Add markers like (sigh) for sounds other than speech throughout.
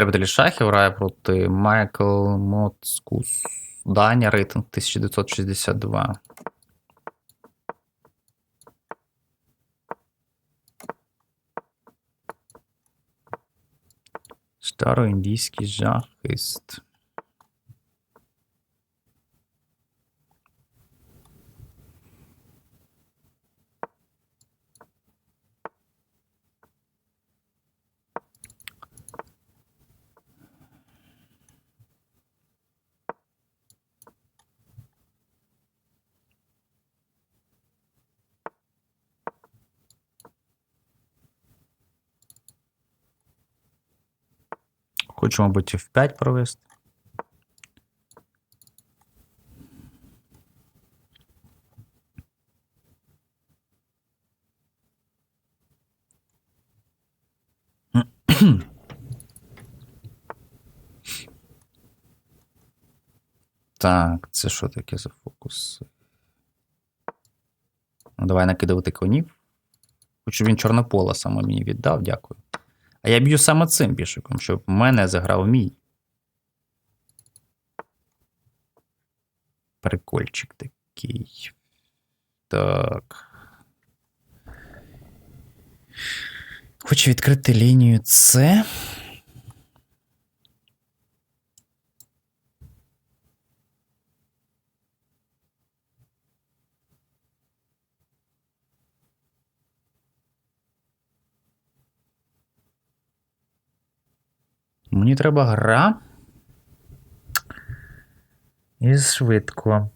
Любителі шахів грає проти Майкл Моцкус. Даня рейтинг 1962. Староіндійський жахист. Хочу, мабуть, в 5 провести. (clears throat) Так, це що таке за фокус? Ну, давай накидувати конів. Хочу він чорнопола саме мені віддав, дякую. А я б'ю саме цим пішиком, щоб в мене заграв мій. Прикольчик такий. Так. Хочу відкрити лінію С. Мені треба гра. І швидко.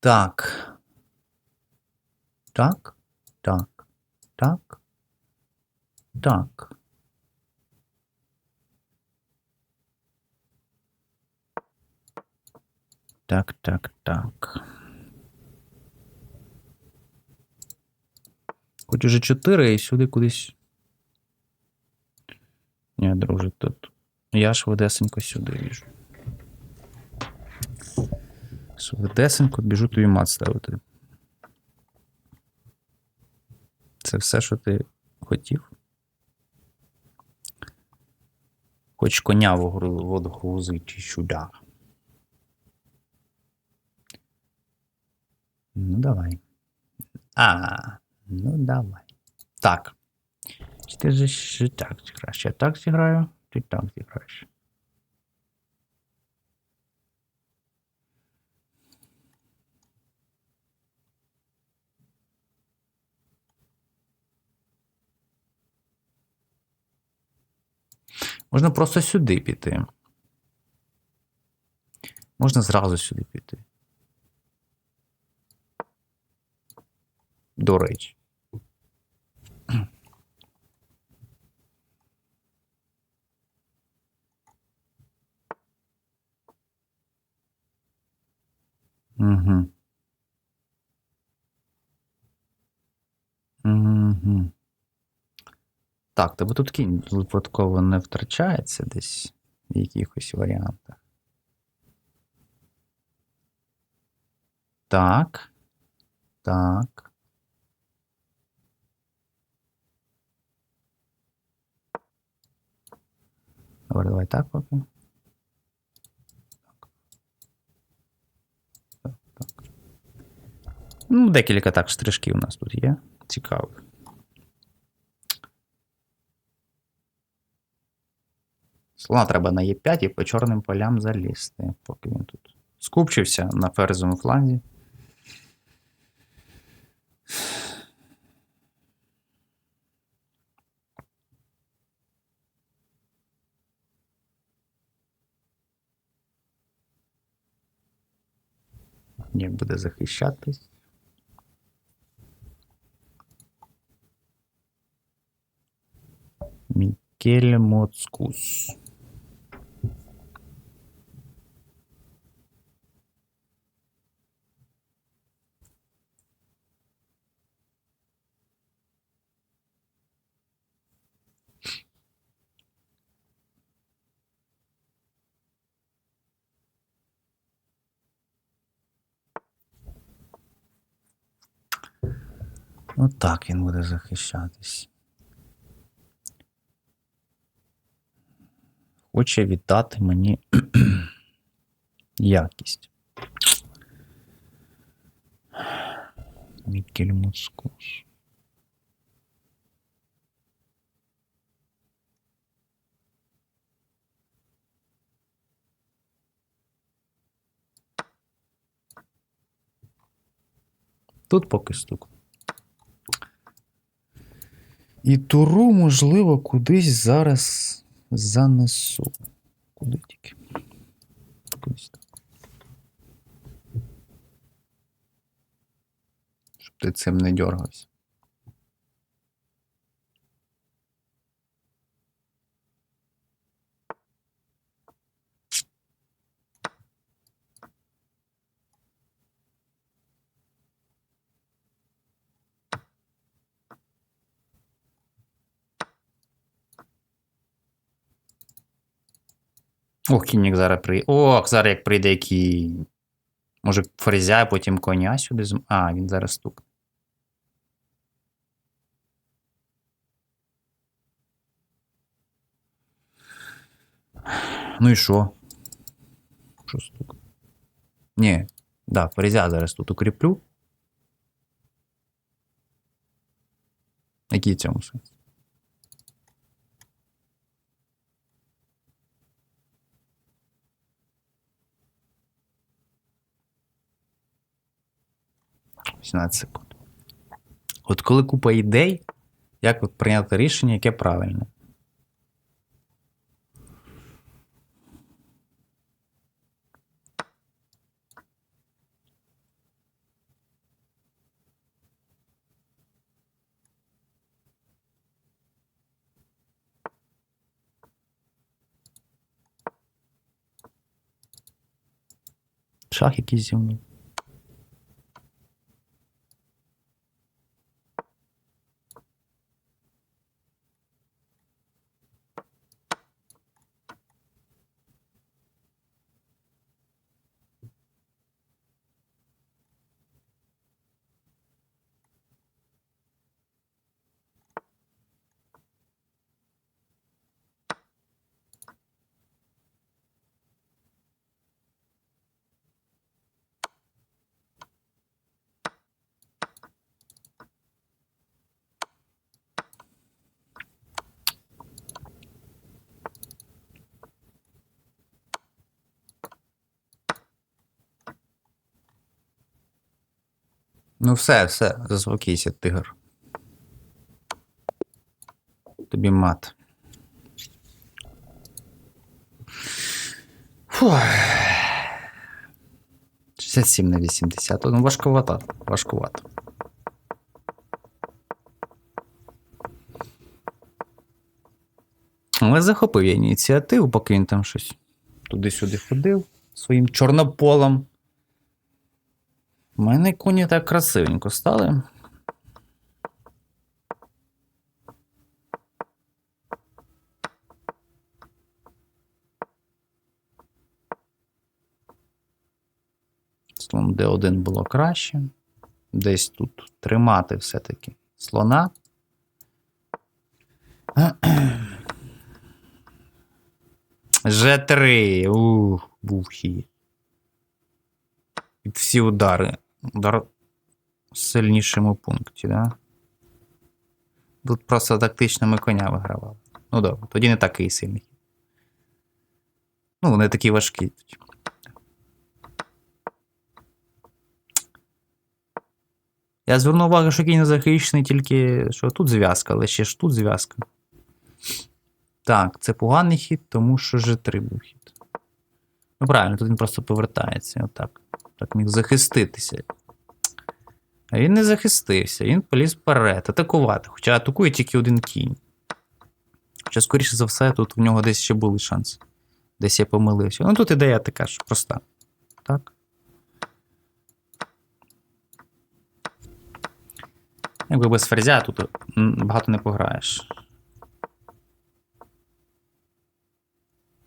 Так. Так. Так. Так. Так. Так, так, так. Хоч уже 4 і сюди кудись. Ні, друже, тут. Я швидесенько сюди біжу. Швидесенько біжу тобі мат ставити. Це все, що ти хотів. Хоч коня в воду водогрузити сюди. Ну, давай. А, ну давай. Так. Чи ти же ще так зіграєш? Я так зіграю, ти так зіграєш. Можна просто сюди піти. Можна зразу сюди піти. До речі. Угу. Угу. Так, тебе тут кінь випадково не втрачається десь в якихось варіантах. Так. Так. Добре, давай так поки. Так. Так. Ну, декілька так штришків у нас тут є. Цікавих. Слона треба на Е5 і по чорним полям залізти, поки він тут скупчився на ферзовому фланзі. Як буде захищатись? Мікель Моцкус. Отак він буде захищатись. Хоче віддати мені (clears throat) якість. Мікель. Тут поки стук. І туру, можливо, кудись зараз занесу. Куди тільки? Кудись так. Щоб ти цим не дергався. Ох, кінник зараз прийде. Ох, зараз як прийде кінь. Може, фрезя, потім коня сюди. зм- А, він зараз стукне. Ну і що? Що стук? Ні, да, фрезя зараз тут укріплю. Який цьому сенс? — 18 секунд. От коли купа ідей, як от прийняти рішення, яке правильне? Шах якийсь зі мною. Ну, все, все, заспокійся, тигр. Тобі мат. Фух. 67 на 80. Ну, важкувато. Важкувато. Але захопив я ініціативу, поки він там щось туди-сюди ходив своїм чорнополом. У мене коні так красивенько стали. Слон D1 було краще. Десь тут тримати все-таки слона. Ж3. Ух, був хід. І всі удари. Удар в сильнішому пункті, да? Тут просто тактично ми коня вигравали. Ну добре, тоді не такий сильний. Ну, такий важкий. тоді. Я звернув увагу, що кінь захищений тільки, що тут зв'язка, але ще ж тут зв'язка. Так, це поганий хід, тому що G3 був хід. Ну, правильно, тут він просто повертається. Отак. Так міг захиститися. А він не захистився, він поліз вперед, атакувати. Хоча атакує тільки один кінь. Хоча, скоріше за все, тут у нього десь ще були шанси. Десь я помилився. Ну тут ідея така ж проста. Так. Якби без ферзя тут багато не пограєш.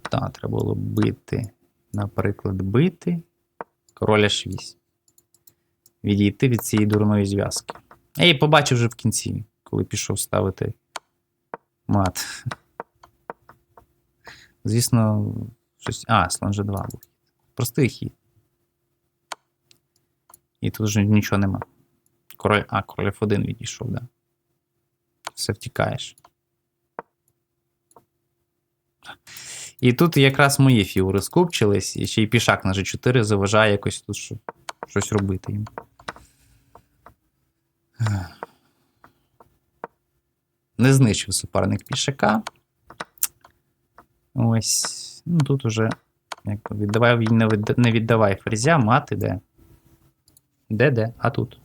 Так, треба було бити. Наприклад, бити. Король H8. Відійти від цієї дурної зв'язки. Я її побачив вже в кінці, коли пішов ставити мат. Звісно, щось. А, слон G2 був. Простий хід. І тут вже нічого нема. Король. А, король F1 відійшов, да. Все втікаєш. І тут якраз мої фігури скупчились, і ще й пішак на G4 заважає якось тут що, щось робити їм. Не знищив суперник пішака. Ось. Ну тут уже. Як віддавай, не віддавай ферзя, мати де. Де де? А тут.